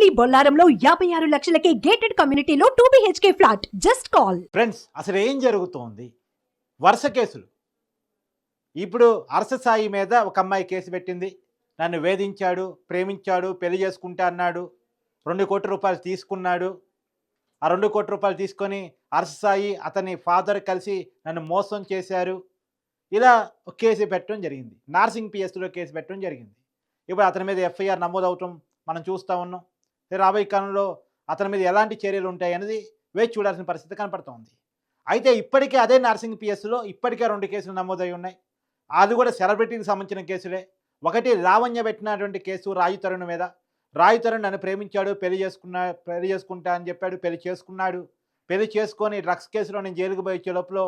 కొంపల్లి బొల్లారంలో యాభై ఆరు లక్షలకే గేటెడ్ కమ్యూనిటీలో two BHK flat just call friends అసలు ఏం జరుగుతోంది? వరుస కేసులు. ఇప్పుడు అరస సాయి మీద ఒక అమ్మాయి కేసు పెట్టింది. నన్ను వేధించాడు ప్రేమించాడు పెళ్ళి చేసుకుంటా అన్నాడు. రెండు కోట్ల రూపాయలు తీసుకున్నాడు. ఆ రెండు కోట్ల రూపాయలు తీసుకొని అరస సాయి అతని ఫాదర్ కలిసి నన్ను మోసం చేశారు. ఇలా కేసు పెట్టడం జరిగింది. నార్సింగ్ పిఎస్లో కేసు పెట్టడం జరిగింది. ఇప్పుడు అతని మీద ఎఫ్ఐఆర్ నమోదవటం మనం చూస్తూ ఉన్నాం. రాబోయే కాలంలో అతని మీద ఎలాంటి చర్యలు ఉంటాయి అనేది వేచి చూడాల్సిన పరిస్థితి కనపడుతోంది. అయితే ఇప్పటికే అదే నర్సింగ్ పిఎస్లో ఇప్పటికే రెండు కేసులు నమోదై ఉన్నాయి. అది కూడా సెలబ్రిటీకి సంబంధించిన కేసులే. ఒకటి లావణ్య పెట్టినటువంటి కేసు రాజు తరుణ్ మీద. రాజు తరుణ్ నన్ను ప్రేమించాడు పెళ్ళి చేసుకున్నా పెళ్ళి చేసుకుంటా అని చెప్పాడు పెళ్ళి చేసుకున్నాడు. పెళ్ళి చేసుకొని డ్రగ్స్ కేసులో నేను జైలుకు పోయి వచ్చే లోపల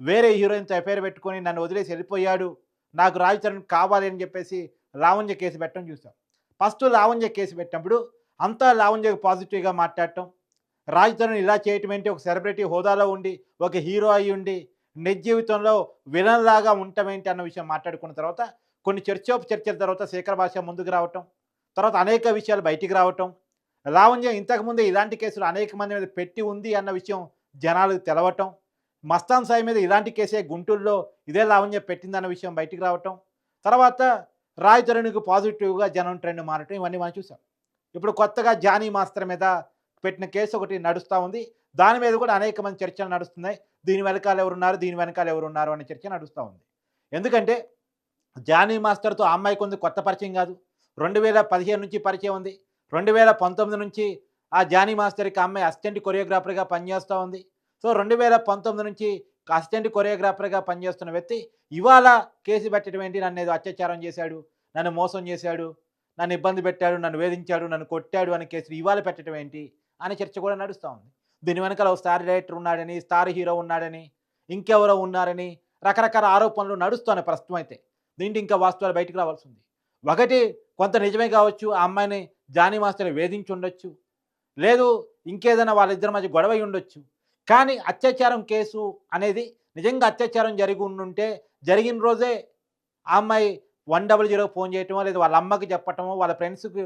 వేరే హీరోయిన్తో ఎఫైర్ పెట్టుకొని నన్ను వదిలేసి వెళ్ళిపోయాడు. నాకు రాజు తరుణ్ కావాలి అని చెప్పేసి లావణ్య కేసు పెట్టడం చూసాం. ఫస్ట్ లావణ్య కేసు పెట్టినప్పుడు అంతా లావణ్యకు పాజిటివ్గా మాట్లాడటం. రాజ్ ఇలా చేయటం ఏంటి? ఒక సెలబ్రిటీ హోదాలో ఉండి ఒక హీరో అయి ఉండి నిజ జీవితంలో విలన్ లాగా ఉండటం ఏంటి అన్న విషయం మాట్లాడుకున్న తర్వాత కొన్ని చర్చోపు చర్చల తర్వాత శేఖర భాష ముందుకు రావటం తర్వాత అనేక విషయాలు బయటికి రావటం. లావంజం ఇంతకుముందే ఇలాంటి కేసులు అనేక మంది మీద పెట్టి ఉంది అన్న విషయం జనాలకు తెలవటం. మస్తాన్ సాయి మీద ఇలాంటి కేసే గుంటూరులో ఇదే లావణ్య పెట్టిందన్న విషయం బయటికి రావటం. తర్వాత రాయ్ పాజిటివ్గా జనం ట్రెండ్ మారటం ఇవన్నీ మనం చూసాం. ఇప్పుడు కొత్తగా జానీ మాస్టర్ మీద పెట్టిన కేసు ఒకటి నడుస్తూ ఉంది. దాని మీద కూడా అనేక మంది చర్చలు నడుస్తున్నాయి. దీని వెనకాల ఎవరున్నారు? దీని వెనకాల ఎవరున్నారు? అనే చర్చ నడుస్తూ ఉంది. ఎందుకంటే జానీ మాస్టర్తో ఆ అమ్మాయికి ఉంది కొత్త పరిచయం కాదు. రెండు వేల పదిహేను నుంచి పరిచయం ఉంది. రెండు వేల పంతొమ్మిది నుంచి ఆ జానీ మాస్టర్కి ఆ అమ్మాయి అసిస్టెంట్ కొరియోగ్రాఫర్గా పనిచేస్తూ ఉంది. సో రెండు వేల పంతొమ్మిది నుంచి అసిస్టెంట్ కొరియోగ్రాఫర్గా పనిచేస్తున్న వ్యక్తి ఇవాళ కేసు పెట్టడం ఏంటి? నన్ను ఏదో అత్యాచారం చేశాడు. నన్ను మోసం చేశాడు. నన్ను ఇబ్బంది పెట్టాడు నన్ను వేధించాడు నన్ను కొట్టాడు అనే కేసులు ఇవాళ పెట్టడం ఏంటి అనే చర్చ కూడా నడుస్తూ ఉంది. దీని వెనకాల స్టార్ డైరెక్టర్ ఉన్నాడని స్టార్ హీరో ఉన్నాడని ఇంకెవరో ఉన్నారని రకరకాల ఆరోపణలు నడుస్తున్నాయి ప్రస్తుతం అయితే. దీంట్లో ఇంకా వాస్తవాలు బయటకు రావాల్సి ఉంది ఒకటి కొంత నిజమే కావచ్చు ఆ అమ్మాయిని జానీ మాస్టర్ వేధించి ఉండొచ్చు. లేదు ఇంకేదైనా వాళ్ళిద్దరి మధ్య గొడవ అయి ఉండొచ్చు. కానీ అత్యాచారం కేసు అనేది నిజంగా అత్యాచారం జరిగి ఉండుంటే జరిగిన రోజే ఆ అమ్మాయి వన్ డబల్ జీరో ఫోన్ చేయటమో లేదా వాళ్ళ అమ్మకి చెప్పటమో వాళ్ళ ఫ్రెండ్స్కి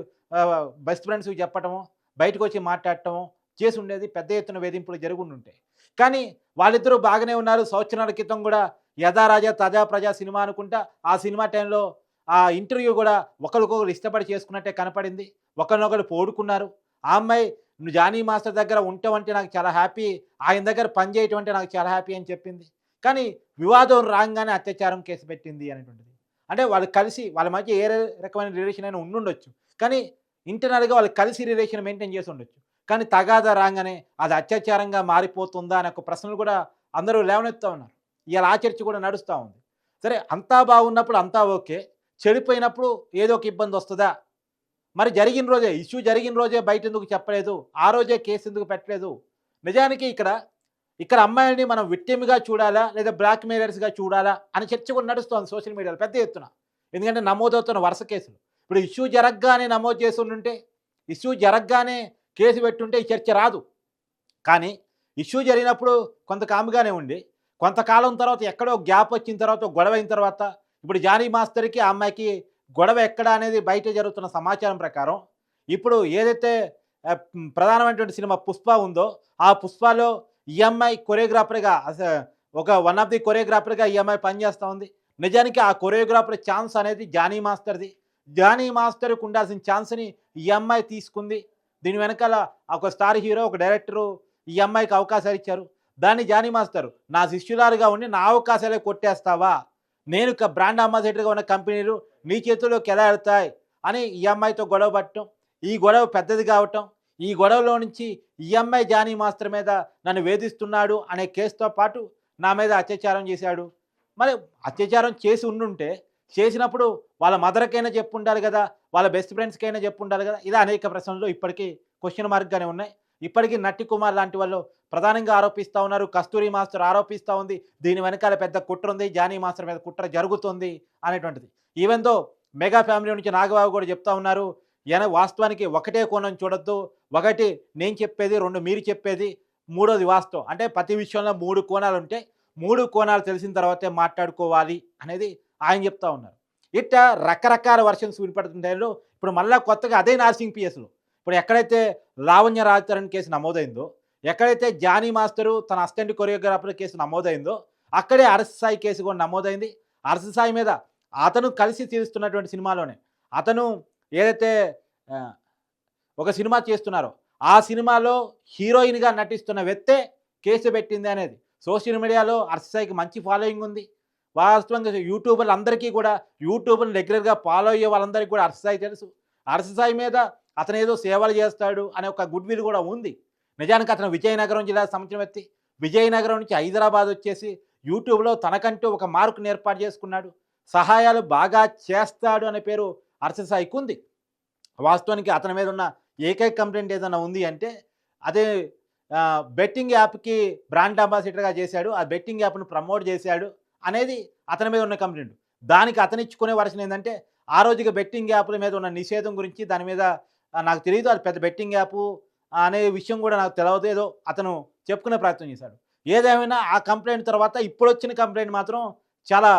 బెస్ట్ ఫ్రెండ్స్కి చెప్పటమో బయటకు వచ్చి మాట్లాడటమో చేసి ఉండేది పెద్ద ఎత్తున వేధింపులు జరుగుండుంటాయి కానీ వాళ్ళిద్దరూ బాగానే ఉన్నారు. సంవత్సరాల క్రితం కూడా యథారాజా తాజా ప్రజా సినిమా అనుకుంటా ఆ సినిమా టైంలో ఆ ఇంటర్వ్యూ కూడా ఒకరికొకరు ఇష్టపడి చేసుకున్నట్టే కనపడింది. ఒకరినొకరు పోడుకున్నారు. ఆ అమ్మాయి నువ్వు జానీ మాస్టర్ దగ్గర ఉంటావంటే నాకు చాలా హ్యాపీ ఆయన దగ్గర పని చేయటం అంటే నాకు చాలా హ్యాపీ అని చెప్పింది. కానీ వివాదం రాగానే అత్యాచారం కేసు పెట్టింది అనేటువంటిది. అంటే వాళ్ళు కలిసి వాళ్ళ మధ్య ఏ రకమైన రిలేషన్ అయినా ఉండుండొచ్చు. కానీ ఇంటర్నల్గా వాళ్ళు కలిసి రిలేషన్ మెయింటైన్ చేసి ఉండొచ్చు కానీ తగాదా రాగానే అది అత్యాచారంగా మారిపోతుందా అనే ఒక ప్రశ్నలు కూడా అందరూ లేవనెత్తుతూ ఉన్నారు. ఇలా ఆ చర్చ కూడా నడుస్తూ ఉంది. సరే అంతా బాగున్నప్పుడు అంతా ఓకే. చెడిపోయినప్పుడు ఏదో ఒక ఇబ్బంది వస్తుందా? మరి జరిగిన రోజే ఇష్యూ జరిగిన రోజే బయట ఎందుకు చెప్పలేదు? ఆ రోజే కేసు ఎందుకు పెట్టలేదు? నిజానికి ఇక్కడ ఇక్కడ అమ్మాయిని మనం విక్టిమ్గా చూడాలా? లేదా బ్లాక్ మెయిలర్స్గా చూడాలా? అని చర్చ కూడా నడుస్తోంది సోషల్ మీడియాలో పెద్ద ఎత్తున. ఎందుకంటే నమోదవుతున్న వరుస కేసులు. ఇప్పుడు ఇష్యూ జరగగానే నమోదు చేసి ఉంటే ఇష్యూ జరగగానే కేసు పెట్టుంటే ఈ చర్చ రాదు. కానీ ఇష్యూ జరిగినప్పుడు కొంత కాముగానే ఉండి కొంతకాలం తర్వాత ఎక్కడో గ్యాప్ వచ్చిన తర్వాత గొడవ అయిన తర్వాత ఇప్పుడు జానీ మాస్టర్కి ఆ అమ్మాయికి గొడవ ఎక్కడ అనేది బయట జరుగుతున్న సమాచారం ప్రకారం ఇప్పుడు ఏదైతే ప్రధానమైనటువంటి సినిమా పుష్ప ఉందో ఆ పుష్పలో ఈ అమ్మాయి కొరియోగ్రాఫర్గా ఒక వన్ ఆఫ్ ది కొరియోగ్రాఫర్గా ఈ అమ్మాయి పనిచేస్తూ ఉంది. నిజానికి ఆ కొరియోగ్రాఫర్ ఛాన్స్ అనేది జానీ మాస్టర్ది. జానీ మాస్టర్కి ఉండాల్సిన ఛాన్స్ని ఈ అమ్మాయి తీసుకుంది. దీని వెనకాల ఒక స్టార్ హీరో ఒక డైరెక్టరు ఈ అమ్మాయికి అవకాశాలు ఇచ్చారు. దాన్ని జానీ మాస్టర్ నా శిష్యులారుగా ఉండి నా అవకాశాలే కొట్టేస్తావా? నేను ఒక బ్రాండ్ అంబాసిడర్గా ఉన్న కంపెనీలు నీ చేతుల్లోకి ఎలా వెళ్తాయి అని ఈ అమ్మాయితో గొడవ పట్టడం ఈ గొడవ పెద్దది కావటం. ఈ గొడవలో నుంచి ఈ అమ్మాయి జానీ మాస్టర్ మీద నన్ను వేధిస్తున్నాడు అనే కేసుతో పాటు నా మీద అత్యాచారం చేశాడు. మరి అత్యాచారం చేసి ఉండుంటే చేసినప్పుడు వాళ్ళ మదర్కైనా చెప్పు ఉండాలి కదా వాళ్ళ బెస్ట్ ఫ్రెండ్స్కైనా చెప్పు ఉండాలి కదా ఇలా అనేక ప్రశ్నలు ఇప్పటికీ క్వశ్చన్ మార్క్గానే ఉన్నాయి. ఇప్పటికీ నట్టి కుమార్ లాంటి వాళ్ళు ప్రధానంగా ఆరోపిస్తూ ఉన్నారు కస్తూరి మాస్టర్ ఆరోపిస్తూ ఉంది దీని వెనకాల పెద్ద కుట్ర ఉంది జానీ మాస్టర్ మీద కుట్ర జరుగుతుంది అనేటువంటిది. ఈవెన్ దో మెగా ఫ్యామిలీ నుంచి నాగబాబు కూడా చెప్తా ఉన్నారు ఎన వాస్తవానికి ఒకటే కోణం చూడొద్దు. ఒకటి నేను చెప్పేది రెండు మీరు చెప్పేది మూడోది వాస్తవం. అంటే ప్రతి విషయంలో మూడు కోణాలు ఉంటే మూడు కోణాలు తెలిసిన తర్వాతే మాట్లాడుకోవాలి అనేది ఆయన చెప్తా ఉన్నారు. ఇట్ట రకరకాల వర్షన్స్ వినపడుతుంటాయో ఇప్పుడు మళ్ళీ కొత్తగా అదే నార్సింగ్ పిఎస్లో ఇప్పుడు ఎక్కడైతే లావణ్య రాజతరణ్ కేసు నమోదైందో ఎక్కడైతే జానీ మాస్టరు తన అసిస్టెంట్ కొరియోగ్రాఫర్ కేసు నమోదైందో అక్కడే అరస సాయి కేసు కూడా నమోదైంది. అరస సాయి మీద అతను కలిసి తీరుస్తున్నటువంటి సినిమాలోనే. అతను ఏదైతే ఒక సినిమా చేస్తున్నారో ఆ సినిమాలో హీరోయిన్గా నటిస్తున్న వ్యక్తే కేసు పెట్టింది అనేది. సోషల్ మీడియాలో అర్సాయికి మంచి ఫాలోయింగ్ ఉంది. వాస్తవంగా యూట్యూబర్లు అందరికీ కూడా యూట్యూబ్ని రెగ్యులర్గా ఫాలో అయ్యే వాళ్ళందరికీ కూడా అర్సాయి తెలుసు. అర్సాయి మీద అతను ఏదో సేవలు చేస్తాడు అనే ఒక గుడ్ విల్ కూడా ఉంది. నిజానికి అతను విజయనగరం జిల్లా సంబంధించిన వ్యక్తి. విజయనగరం నుంచి హైదరాబాద్ వచ్చేసి యూట్యూబ్లో తనకంటూ ఒక మార్కుని ఏర్పాటు చేసుకున్నాడు. సహాయాలు బాగా చేస్తాడు అనే పేరు అర్ససాయికి ఉంది. వాస్తవానికి అతని మీద ఉన్న ఏకైక కంప్లైంట్ ఏదైనా ఉంది అంటే అదే బెట్టింగ్ యాప్కి బ్రాండ్ అంబాసిడర్గా చేశాడు ఆ బెట్టింగ్ యాప్ను ప్రమోట్ చేశాడు అనేది అతని మీద ఉన్న కంప్లైంట్ దానికి అతను ఇచ్చుకునే వర్షన్ ఏంటంటే ఆ రోజుకి బెట్టింగ్ యాప్ల మీద ఉన్న నిషేధం గురించి దాని మీద నాకు తెలియదు అది పెద్ద బెట్టింగ్ యాప్ అనే విషయం కూడా నాకు తెలియదు ఏదో అతను చెప్పుకునే ప్రయత్నం చేశాడు. ఏదేమైనా ఆ కంప్లైంట్ తర్వాత ఇప్పుడు వచ్చిన కంప్లైంట్ మాత్రం చాలా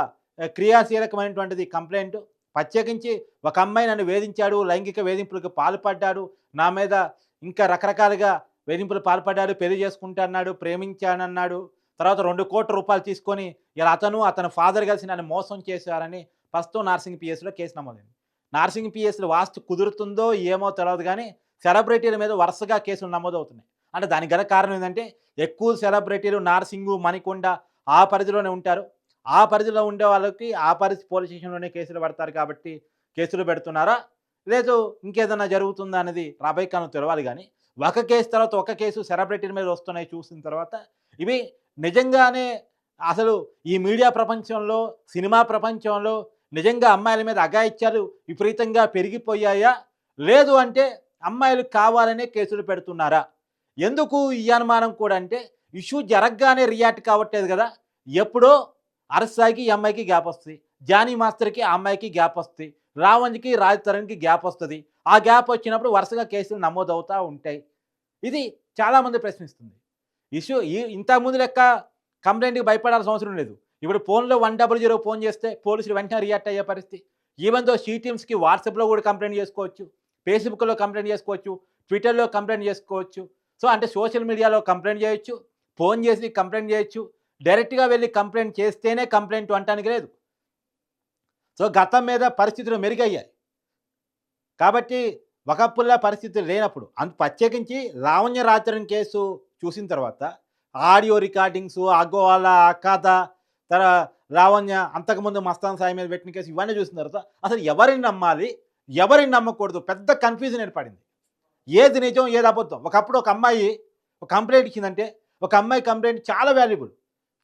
క్రియాశీలకమైనటువంటిది కంప్లైంట్ ప్రత్యేకించి ఒక అమ్మాయి నన్ను వేధించాడు లైంగిక వేధింపులకు పాల్పడ్డాడు నా మీద ఇంకా రకరకాలుగా వేధింపులు పాల్పడ్డాడు పెళ్ళి చేసుకుంటాన్నాడు ప్రేమించానన్నాడు తర్వాత రెండు కోట్ల రూపాయలు తీసుకొని ఇలా అతను అతని ఫాదర్ కలిసి నన్ను మోసం చేశారని ప్రస్తుతం నార్సింగ్ పిఎస్లో కేసు నమోదైంది. నార్సింగ్ పిఎస్లో వాస్తు కుదురుతుందో ఏమో తెలియదు కానీ సెలబ్రిటీల మీద వరుసగా కేసులు నమోదవుతున్నాయి. అంటే దానికి గల కారణం ఏంటంటే ఎక్కువ సెలబ్రిటీలు నార్సింగు మణికొండ ఆ పరిధిలోనే ఉంటారు. ఆ పరిధిలో ఉండే వాళ్ళకి ఆ పరిధి పోలీస్ స్టేషన్లోనే కేసులు పెడతారు కాబట్టి కేసులు పెడుతున్నారా? లేదు ఇంకేదైనా జరుగుతుందా అనేది రాబోయే కాలం తెలవాలి కానీ ఒక కేసు తర్వాత ఒక కేసు సెలబ్రిటీల మీద వస్తున్నాయి చూసిన తర్వాత ఇవి నిజంగానే అసలు ఈ మీడియా ప్రపంచంలో సినిమా ప్రపంచంలో నిజంగా అమ్మాయిల మీద అఘాయిత్యాలు విపరీతంగా పెరిగిపోయాయా? లేదు అంటే అమ్మాయిలు కావాలనే కేసులు పెడుతున్నారా? ఎందుకు ఈ అనుమానం కూడా అంటే ఇష్యూ జరగగానే రియాక్ట్ కావట్లేదు కదా? ఎప్పుడో అరసాయికి ఈ అమ్మాయికి గ్యాప్ వస్తుంది. జానీ మాస్టర్కి ఆ అమ్మాయికి గ్యాప్ వస్తుంది. రావణ్కి రాజ్ తరుణ్కి గ్యాప్ వస్తుంది. ఆ గ్యాప్ వచ్చినప్పుడు వరుసగా కేసులు నమోదవుతూ ఉంటాయి. ఇది చాలామంది ప్రశ్నిస్తుంది. ఇష్యూ ఈ ఇంతకుముందు లెక్క కంప్లైంట్కి భయపడాల్సిన అవసరం లేదు. ఇప్పుడు ఫోన్లో వన్ డబల్ జీరో ఫోన్ చేస్తే పోలీసులు వెంటనే రియాక్ట్ అయ్యే పరిస్థితి. ఈవెన్ దో షీ టీమ్స్కి వాట్సాప్లో కూడా కంప్లైంట్ చేసుకోవచ్చు. ఫేస్బుక్లో కంప్లైంట్ చేసుకోవచ్చు. ట్విట్టర్లో కంప్లైంట్ చేసుకోవచ్చు. సో అంటే సోషల్ మీడియాలో కంప్లైంట్ చేయొచ్చు. ఫోన్ చేసి కంప్లైంట్ చేయొచ్చు. డైరెక్ట్గా వెళ్ళి కంప్లైంట్ చేస్తేనే కంప్లైంట్ అంటానికి లేదు. సో గతం మీద పరిస్థితులు మెరుగయ్యాయి. కాబట్టి ఒకప్పుల్లా పరిస్థితులు లేనప్పుడు అంత ప్రత్యేకించి లావణ్య రాత్రిని కేసు చూసిన తర్వాత ఆడియో రికార్డింగ్స్ అగోవాల అకాథ తర లావణ్య అంతకుముందు మస్తాన్ సాయి మీద పెట్టిన కేసు ఇవన్నీ చూసిన తర్వాత అసలు ఎవరిని నమ్మాలి? ఎవరిని నమ్మకూడదు? పెద్ద కన్ఫ్యూజన్ ఏర్పడింది. ఏది నిజం ఏది అబద్ధం? ఒకప్పుడు ఒక అమ్మాయి ఒక కంప్లైంట్ ఇచ్చిందంటే ఒక అమ్మాయి కంప్లైంట్ చాలా వాల్యుబుల్.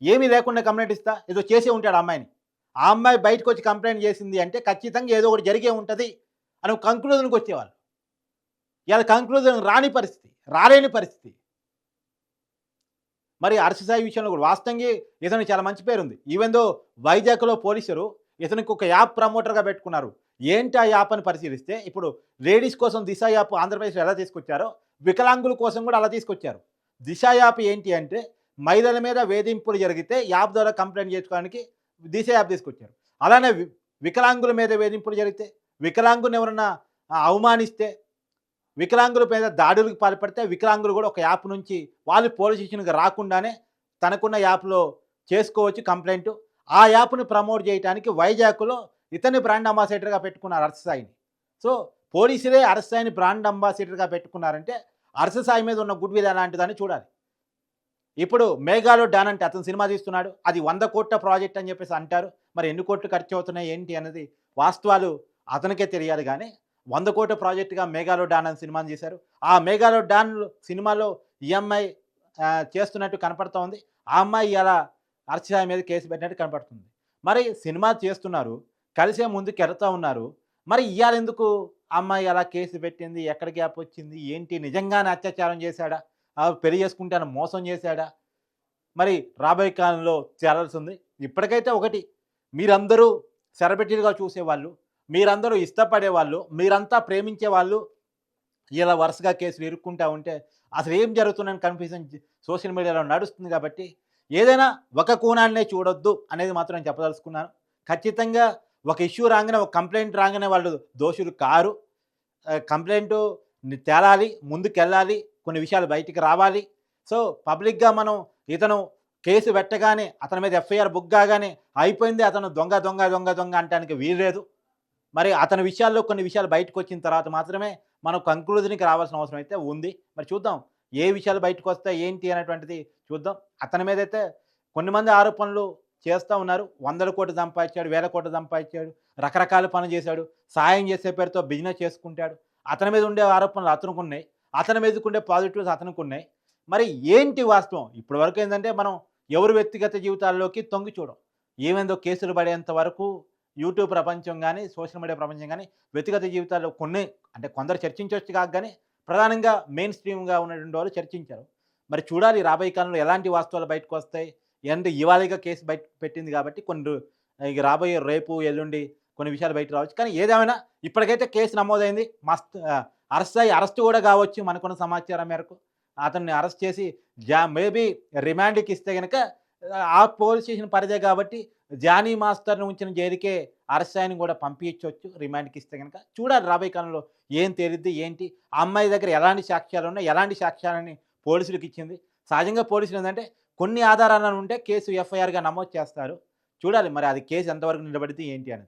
ఏమీ లేకుండా కంప్లైంట్ ఇస్తా? ఏదో చేసే ఉంటాడు ఆ అమ్మాయిని. ఆ అమ్మాయి బయటకు వచ్చి కంప్లైంట్ చేసింది అంటే ఖచ్చితంగా ఏదో ఒకటి జరిగే ఉంటుంది అని కంక్లూజన్కి వచ్చేవాళ్ళు. ఇలా కంక్లూజన్ రాని పరిస్థితి రాలేని పరిస్థితి. మరి సాయి విషయంలో కూడా వాస్తవంగా ఇతనికి చాలా మంచి పేరు ఉంది. ఈవెన్ దో వైజాగ్లో పోలీసులు ఇతనికి ఒక యాప్ ప్రమోటర్గా పెట్టుకున్నారు. ఏంటి ఆ యాప్ అని పరిశీలిస్తే ఇప్పుడు లేడీస్ కోసం దిశ యాప్ ఆంధ్రప్రదేశ్లో ఎలా తీసుకొచ్చారో వికలాంగుల కోసం కూడా అలా తీసుకొచ్చారు. దిశ యాప్ ఏంటి అంటే మహిళల మీద వేధింపులు జరిగితే యాప్ ద్వారా కంప్లైంట్ చేసుకోవడానికి దిశ యాప్ తీసుకొచ్చారు. అలానే వికలాంగుల మీద వేధింపులు జరిగితే వికలాంగుని ఎవరన్నా అవమానిస్తే వికలాంగుల మీద దాడులకు పాల్పడితే వికలాంగులు కూడా ఒక యాప్ నుంచి వాళ్ళు పోలీస్ స్టేషన్కి రాకుండానే తనకున్న యాప్లో చేసుకోవచ్చు కంప్లైంట్. ఆ యాప్ను ప్రమోట్ చేయడానికి వైజాగ్లో ఇతని బ్రాండ్ అంబాసిడర్గా పెట్టుకున్నారు అరససాయిని సో పోలీసులే అరససాయిని బ్రాండ్ అంబాసిడర్గా పెట్టుకున్నారంటే అరససాయి మీద ఉన్న గుడ్ విల్ ఎలాంటిదని చూడాలి. ఇప్పుడు మేఘాలో డాన్ అంటే అతను సినిమా తీస్తున్నాడు. అది వంద కోట్ల ప్రాజెక్ట్ అని చెప్పేసి అంటారు. మరి ఎన్ని కోట్లు ఖర్చు అవుతున్నాయి ఏంటి అనేది వాస్తవాలు అతనికే తెలియాలి కానీ వంద కోట్ల ప్రాజెక్టుగా మేఘాలో డాన్ అని సినిమాని చేశారు ఆ మేఘాలో డాన్ సినిమాలో ఈఎంఐ చేస్తున్నట్టు కనపడుతూ ఉంది ఆ అమ్మాయి ఇలా అర్చసాయి మీద కేసు పెట్టినట్టు కనపడుతుంది. మరి సినిమా చేస్తున్నారు కలిసే ముందుకు వెళ్తూ ఉన్నారు. మరి ఇవాళ ఎందుకు అమ్మాయి అలా కేసు పెట్టింది? ఎక్కడ గ్యాప్ వచ్చింది? ఏంటి? నిజంగానే అత్యాచారం చేశాడా? ఆ చేసుకుంటే చేసుకుంటాను మోసం చేశాడా? మరి రాబోయే కాలంలో చేరాల్సి ఉంది ఇప్పటికైతే ఒకటి. మీరందరూ సెరబెట్టిగా చూసేవాళ్ళు మీరందరూ ఇష్టపడే వాళ్ళు మీరంతా ప్రేమించే వాళ్ళు ఇలా వరుసగా కేసులు ఇరుక్కుంటా ఉంటే అసలు ఏం జరుగుతుందని కన్ఫ్యూజన్ సోషల్ మీడియాలో నడుస్తుంది కాబట్టి ఏదైనా ఒక కోణాన్నే చూడొద్దు అనేది మాత్రం నేను చెప్పదలుచుకున్నాను. ఖచ్చితంగా ఒక ఇష్యూ రాగానే ఒక కంప్లైంట్ రాగానే వాళ్ళు దోషులు కారు. కంప్లైంట్ తేలాలి ముందుకెళ్ళాలి. కొన్ని విషయాలు బయటికి రావాలి. సో పబ్లిక్గా మనం ఇతను కేసు పెట్టగానే అతని మీద ఎఫ్ఐఆర్ బుక్ కాగానే అయిపోయింది అతను దొంగ దొంగ దొంగ దొంగ అంటానికి వీల్లేదు. మరి అతని విషయాల్లో కొన్ని విషయాలు బయటకు వచ్చిన తర్వాత మాత్రమే మనం కంక్లూజన్కి రావాల్సిన అవసరం అయితే ఉంది. మరి చూద్దాం ఏ విషయాలు బయటకు వస్తాయి ఏంటి అనేటువంటిది చూద్దాం. అతని మీద అయితే కొన్ని మంది ఆరోపణలు చేస్తూ ఉన్నారు. వందల కోట్లు సంపాదించాడు వేల కోట్లు సంపాదించాడు రకరకాల పనులు చేశాడు సాయం చేసే పేరుతో బిజినెస్ చేసుకుంటాడు. అతని మీద ఉండే ఆరోపణలు అతనికి ఉన్నాయి. అతని మీద ఉండే పాజిటివ్స్ అతనికి ఉన్నాయి మరి ఏంటి వాస్తవం? ఇప్పటి వరకు ఏంటంటే మనం ఎవరు వ్యక్తిగత జీవితాల్లోకి తొంగి చూడం. ఏమేందో కేసులు పడేంత వరకు యూట్యూబ్ ప్రపంచం కానీ సోషల్ మీడియా ప్రపంచం కానీ వ్యక్తిగత జీవితాల్లో కొన్ని అంటే కొందరు చర్చించవచ్చు కాక కానీ ప్రధానంగా మెయిన్ స్ట్రీమ్గా ఉన్నటువంటి వాళ్ళు చర్చించారు. మరి చూడాలి రాబోయే కాలంలో ఎలాంటి వాస్తవాలు బయటకు వస్తాయి అంటే ఇవాళగా కేసు బయట పెట్టింది కాబట్టి కొన్ని రాబోయే రేపు ఎల్లుండి కొన్ని విషయాలు బయట రావచ్చు. కానీ ఏదేమైనా ఇప్పటికైతే కేసు నమోదైంది. మస్త్ అరెస్ట్ అయ్యి అరెస్ట్ కూడా కావచ్చు మనకున్న సమాచారం మేరకు. అతన్ని అరెస్ట్ చేసి జా మేబీ రిమాండ్కి ఇస్తే కనుక ఆ పోలీస్ స్టేషన్ పరిధే కాబట్టి జానీ మాస్టర్ని ఉంచిన జైలుకే అరెస్ట్ ఆయన కూడా పంపించవచ్చు రిమాండ్కి ఇస్తే కనుక చూడాలి రాబోయే కాలంలో ఏం తేలిద్ది ఏంటి ఆ అమ్మాయి దగ్గర ఎలాంటి సాక్ష్యాలు ఉన్నాయి ఎలాంటి సాక్ష్యాలని పోలీసులకు ఇచ్చింది. సహజంగా పోలీసులు ఏంటంటే కొన్ని ఆధారాలను ఉంటే కేసు ఎఫ్ఐఆర్గా నమోదు చేస్తారు. చూడాలి మరి అది కేసు ఎంతవరకు నిలబడితే ఏంటి అనేది.